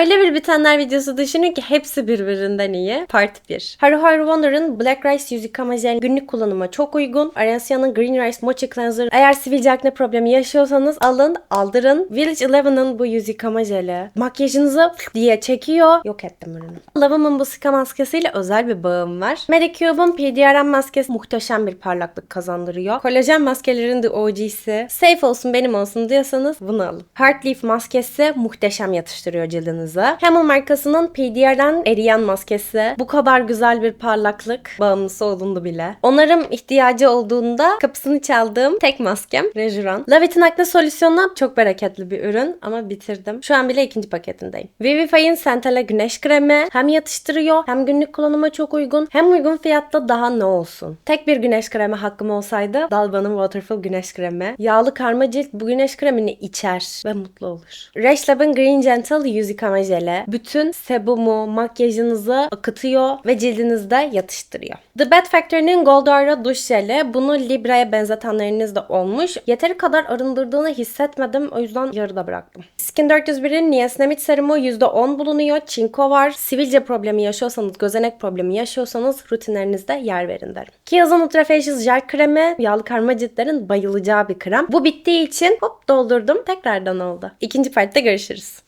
Öyle bir bitenler videosu düşünün ki hepsi birbirinden iyi. Part 1. Haru Haru Wonder'ın Black Rice yüz yıkama jeli günlük kullanıma çok uygun. Arencia'nın Green Rice Mochi Cleanser. Eğer sivilce akne problemi yaşıyorsanız alın, aldırın. Village Eleven'ın bu yüz yıkama jeli. Makyajınızı diye çekiyor. Yok ettim ürünü. Lavamın bu sıka maskesiyle özel bir bağım var. Medicube'un PDRM maskesi muhteşem bir parlaklık kazandırıyor. Kolajen maskelerin de OG'si. Safe olsun benim olsun diyorsanız bunu alın. Heart Leaf maskesi muhteşem yatıştırıyor cildinize. Hamel markasının PDR'den eriyen maskesi. Bu kadar güzel bir parlaklık bağımlısı olundu bile. Onarım ihtiyacı olduğunda kapısını çaldığım tek maskem Rejuran. Lavit'in akne solüsyonu çok bereketli bir ürün ama bitirdim. Şu an bile ikinci paketindeyim. Vivify'in Centella güneş kremi hem yatıştırıyor hem günlük kullanıma çok uygun hem uygun fiyatta daha ne olsun. Tek bir güneş kremi hakkım olsaydı Dalba'nın Waterfall güneş kremi. Yağlı karma cilt bu güneş kremini içer ve mutlu olur. Reshlab'ın Green Gentle yüz yıkama jeli. Bütün sebumu, makyajınızı akıtıyor ve cildinizde yatıştırıyor. The Bad Factory'nin Gold Aura duş jeli. Bunu Libra'ya benzetenleriniz de olmuş. Yeteri kadar arındırdığını hissetmedim. O yüzden yarıda bıraktım. Skin 401'in Niacinamide serumu %10 bulunuyor. Çinko var. Sivilce problemi yaşıyorsanız, gözenek problemi yaşıyorsanız rutinlerinizde yer verin derim. Kiehl's Ultra Facial Gel kremi yağlı karma ciltlerin bayılacağı bir krem. Bu bittiği için hop doldurdum. Tekrardan oldu. İkinci partta görüşürüz.